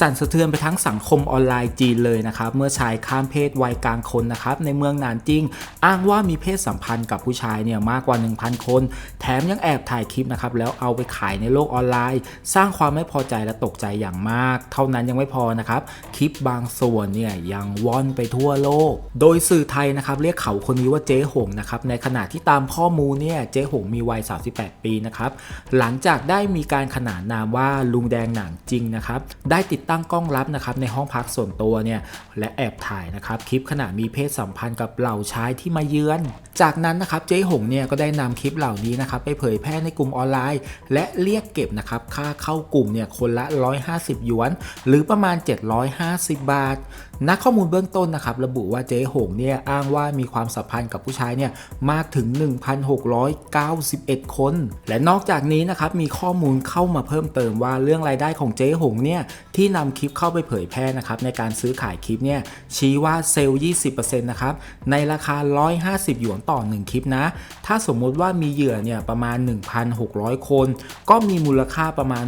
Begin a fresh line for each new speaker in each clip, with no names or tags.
สั่นสะเทือนไปทั้งสังคมออนไลน์จีนเลยนะครับ เมื่อชายข้ามเพศวัยกลางคนนะครับในเมืองหนานจิง อ้างว่ามีเพศสัมพันธ์กับผู้ชายเนี่ยมากกว่า 1,000 คน แถมยังแอบถ่ายคลิปนะครับแล้วเอาไปขายในโลกออนไลน์ สร้างความไม่พอใจและตกใจอย่างมาก เท่านั้นยังไม่พอนะครับคลิปบางส่วนเนี่ยยังว่อนไปทั่วโลก โดยสื่อไทยนะครับเรียกเขาคนนี้ว่าเจ๊หงนะครับในขณะที่ตามข้อมูลเนี่ยเจ๊หงมีวัย 38 ปีนะครับหลังจากได้มีการขนานนามว่าลุงแดงหนังจริงนะครับได้ติดตั้งกล้องลับนะครับในห้องพักส่วนตัวเนี่ยและแอบถ่ายนะครับคลิปขณะมีเพศสัมพันธ์กับเหล่าชายที่มาเยือน จากนั้นนะครับเจ๊หงเนี่ยก็ได้นำคลิปเหล่านี้นะครับไปเผยแพร่ในกลุ่มออนไลน์ และเรียกเก็บนะครับค่าเข้ากลุ่มเนี่ยคนละ 150 หยวน หรือประมาณ 750 บาท นักข้อมูลเบื้องต้นนะครับระบุว่าเจ๊หงเนี่ยอ้างว่ามีความสัมพันธ์กับผู้ชายเนี่ยมากถึง 1,691 คน และนอกจากนี้นะครับมีข้อมูลเข้ามาเพิ่มเติมว่าเรื่องรายได้ของเจ๊หงเนี่ยที่นำคลิปเข้าไปเผยแพร่นะครับในการซื้อขายคลิปเนี่ยชี้ว่าเซลล์ 20%นะครับในราคา 150 หยวนต่อ 1 คลิปนะ ถ้าสมมุติว่ามีเหยื่อเนี่ยประมาณ 1,600 คน ก็มีมูลค่าประมาณ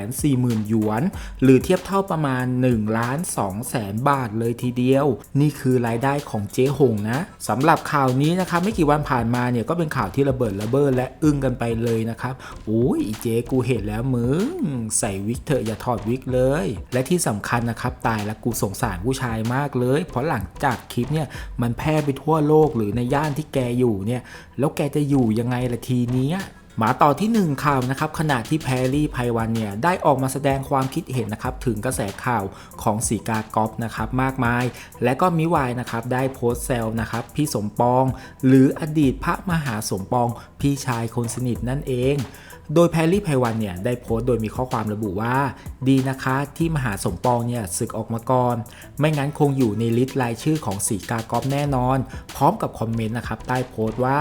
240,000 หยวน หรือเทียบเท่าประมาณ1ล้าน2แสนบาทเลยทีเดียว นี่คือรายได้ของเจ๊หงนะสำหรับข่าวนี้นะครับไม่กี่วันผ่านมาเนี่ยก็เป็นข่าวที่ระเบิดระเบ้อและอึ้งกันไปเลยนะครับโอ้ยเจ๊กูเห็นแล้วมึงใส่วิกเถอะอย่าถอดวิกเลยและที่สำคัญนะครับตายแล้วกูสงสารผู้ชายมากเลย เพราะหลังจากคลิปเนี่ยมันแพร่ไปทั่วโลกหรือในย่านที่แกอยู่เนี่ยแล้วแกจะอยู่ยังไงละทีนี้ยมาต่อที่ 1 ข่าวนะครับขณะที่แพรรี่ไพวันเนี่ยได้ออกมาแสดงความคิดเห็นนะครับถึงกระแสข่าวของสีกากอฟนะครับมากมาย และก็มิวายนะครับได้โพสต์แซวนะครับพี่สมปอง หรืออดีตพระมหาสมปอง พี่ชายคนสนิทนั่นเอง โดยแพรรี่ไพวันเนี่ยได้โพสต์โดยมีข้อความระบุว่า ดีนะคะที่มหาสมปองเนี่ยศึกออกมาก่อน ไม่งั้นคงอยู่ในลิสต์รายชื่อของสีกากอฟแน่นอน พร้อมกับคอมเมนต์นะครับใต้โพสต์ว่า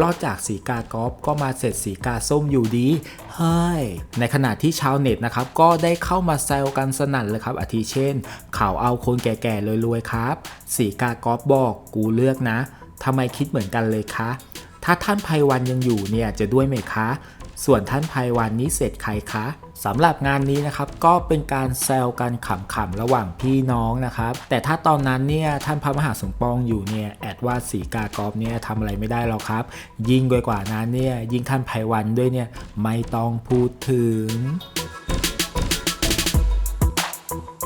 รอดจากสีกากอฟก็มาเสร็จสีกาส้มอยู่ดีเฮ้ยในขณะที่ชาวเน็ตนะครับก็ได้เข้ามาแซวกันสนั่นเลยครับอาทิเช่น ข่าวเอาคนแก่ๆรวยๆครับ สีกากอฟบอกกูเลือกนะทำไมคิดเหมือนกันเลยคะ ถ้าท่านไพวันยังอยู่เนี่ยจะด้วยไหมคะ ส่วนท่านไพวันนี้เสร็จใครคะสำหรับงานนี้นะครับก็เป็นการแซวกันขำๆระหว่างพี่น้องนะครับ แต่ถ้าตอนนั้นเนี่ยท่านพระมหาสมปองอยู่เนี่ยแอดว่าสีกากรอบเนี่ยทำอะไรไม่ได้หรอกครับ ยิ่งกว่านั้นเนี่ยยิ่งท่านไพวันด้วยเนี่ยไม่ต้องพูดถึง